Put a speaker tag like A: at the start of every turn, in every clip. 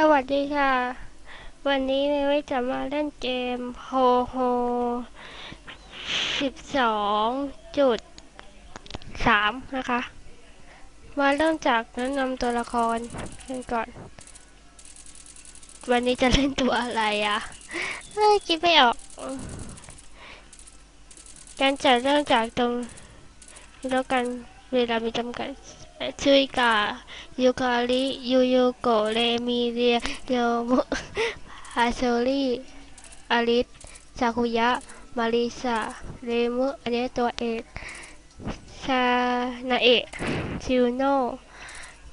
A: สวัสดีค่ะ วันนี้เมย์จะมาเล่นเกมโฮโฮสิบสองจุดสามนะคะ มาเริ่มจากแนะนำตัวละครกันก่อน วันนี้จะเล่นตัวอะไรอะเอ้ยคิดไม่ออกการจะเริ่มจากตรงแล้วกัน เวลามีจำกัดชุยกายูคาริยูยูโกเรมิเรียเรียวมุฮาโซริอาริสซาคุยะ มาริสาเรมุอันนี้ตัวเอกซานาเอะชิวโนะ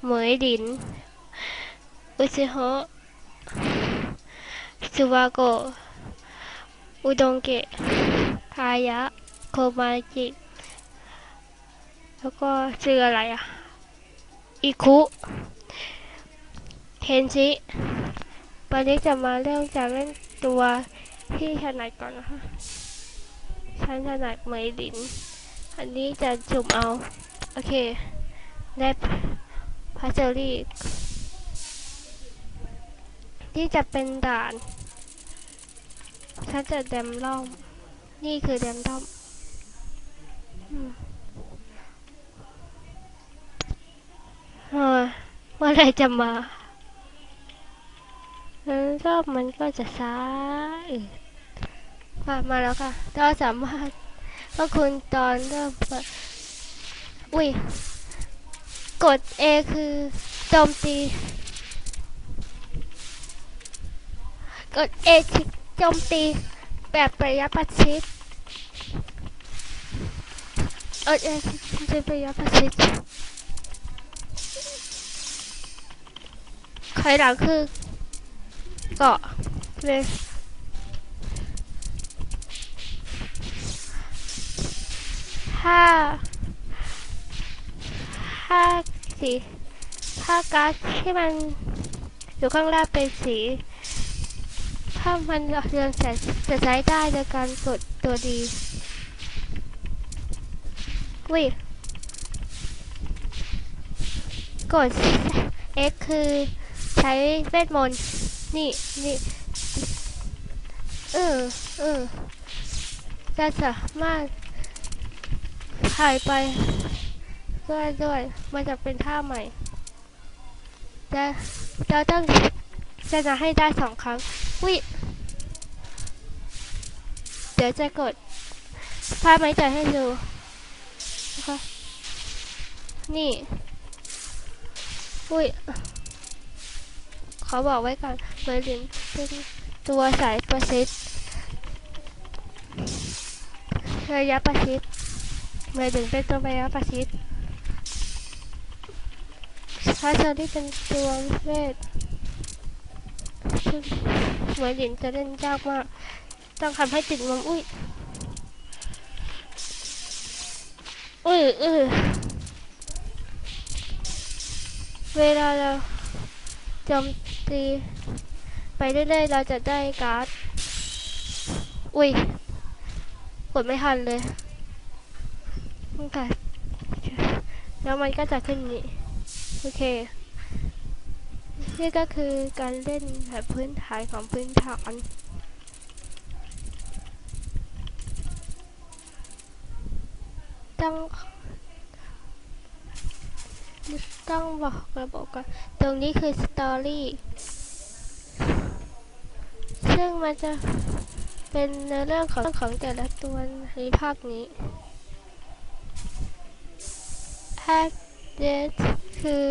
A: เหมยดิน อุซิโฮะซูวาโก อุดงเกะทายะ โคมาจิ แล้วก็ชื่ออะไรอะอิคุเคนชิวันนี้จะมาเริ่มจากเล่นตัวที่ถนัดก่อนนะคะฉันถนัดเมยดิน อันนี้จะจุ่มเอา โอเคได้พาเจอรี่ที่จะเป็นด่านฉันจะแดมล่อม นี่คือแดมล่อมอืม เมื่อไรจะมาแล้วก็มันก็จะช้าอีกค่ะมาแล้วค่ะเราสามารถก็คุณตอนเริ่มอุ้ย กด A คือโจมตี กด A คือโจมตี แบบระยะประชิดกด A คือระยะประชิด อยหลังคือเกาะเลยถ้าถ้าสีถ้าก๊าซที่มันอยู่ข้างล่างเป็นสีถ้ามันเรืองแสงจะใช้ได้ในการกดตัวดีวิกด X คือ ช้เวทมนต์นี่นี่เออเออจะสามารถถ่ายไปด้วยด้วยมันจะเป็นท่าใหม่จะเราต้องจะจะให้ได้สองครั้งวิเดี๋ยวจะกดภาพไม้จ่ให้ดูนะคะนี่อุ้ย เขาบอกไว้ก่อนเบอร์ลินเป็นตัวสายประชิดระยะประชิดเบอร์ลินเป็นตัวระยะประชิดพาเซอรี่เป็นตัวเวทซึ่งเบอร์ลินจะเล่นยากมาก ต้องทำให้ติดมุมอุ้ยอุ้ยอุ้ยเวลาเราจม ตีไปเรื่อยๆเราจะได้การ์ด อุ้ยกดไม่ทันเลยมันกัดแล้วมันก็จะขึ้นนี้ โอเค นี่ก็คือการเล่นแบบพื้นฐานของพื้นฐานต้อง ต้องบอกระบบก่อน ตรงนี้คือสตอรี่ซึ่งมันจะเป็นในเรื่องของของแต่ละตัวในภาคนี้แอคเดสคือ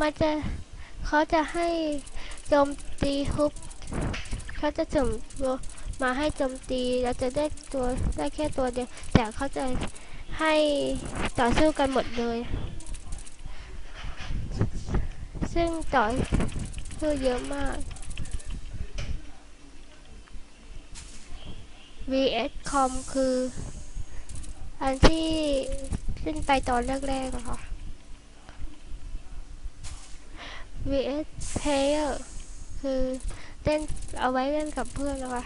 A: มันจะเขาจะให้โจมตีฮุบเขาจะจุ่มมาให้โจมตีเราจะได้ตัวได้แค่ตัวเดียวแต่เขาจะให้ต่อสู้กันหมดเลย ซึ่งต่อยคือเยอะมาก vs com คือ อันที่ขึ้นไปตอนแรกๆอะค่ะ vs player คือเล่นเอาไว้เล่นกับเพื่อนนะคะ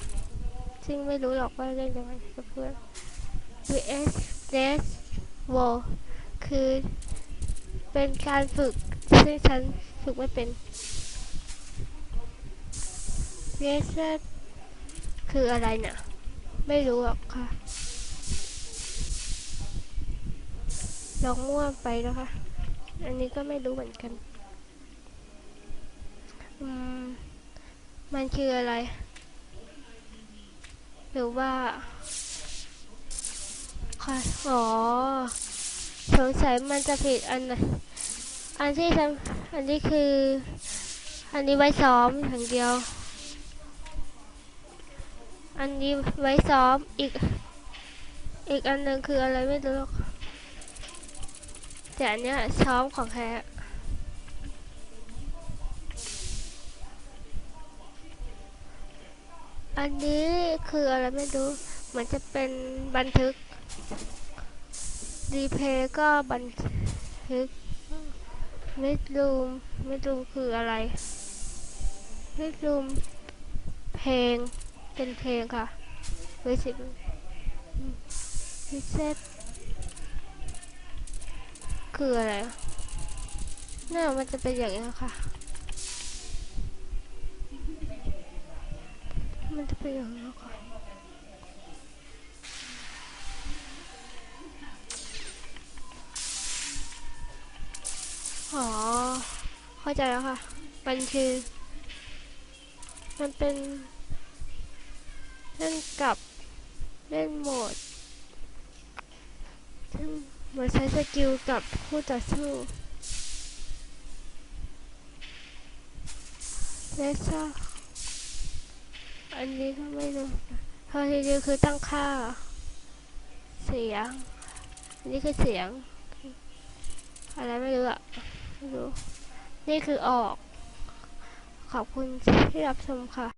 A: ซึ่งไม่รู้หรอกว่าเล่นยังไงกับเพื่อน vs Death Wall คือเป็นการฝึกซึ่งฉัน ฝึกไม่เป็นเรสเซคืออะไรน่ะ ไม่รู้หรอกค่ะ ลองมั่วไปนะคะอันนี้ก็ไม่รู้เหมือนกัน อืม มันคืออะไร หรือว่าค่ะอ๋อสงสัยมันจะผิดอันไหน อันที่ทำอันนี้คือ อันนี้ไว้ซ้อมอย่างเดียว อันนี้ไว้ซ้อมอีก อีกอันหนึ่งคืออะไรไม่รู้แต่อันเนี้ยซ้อมของแท้อันนี้คืออะไรไม่รู้เหมือนจะเป็นบันทึก รีเพย์ก็บันทึก มิดรูมมิดรูมคืออะไรมิดรูมเพลง เป็นเพลงค่ะเวสิบพิเศษคืออะไรอะน่ามันจะเป็นอย่างนี้ค่ะ มันจะเป็นอย่างนี้ค่ะ เข้าใจแล้วค่ะ มันคือ มันเป็นเล่นกับเล่นโหมด ซึ่งเหมันใช้สกิลกับคู่ต่อสู้เลซ่าอันนี้ก็ไม่รู้พอทีเดียวคือตั้งค่า เสียง อันนี้คือเสียง อะไรไม่รู้อะไม่รู้ นี่คือออก ขอบคุณที่รับชมค่ะ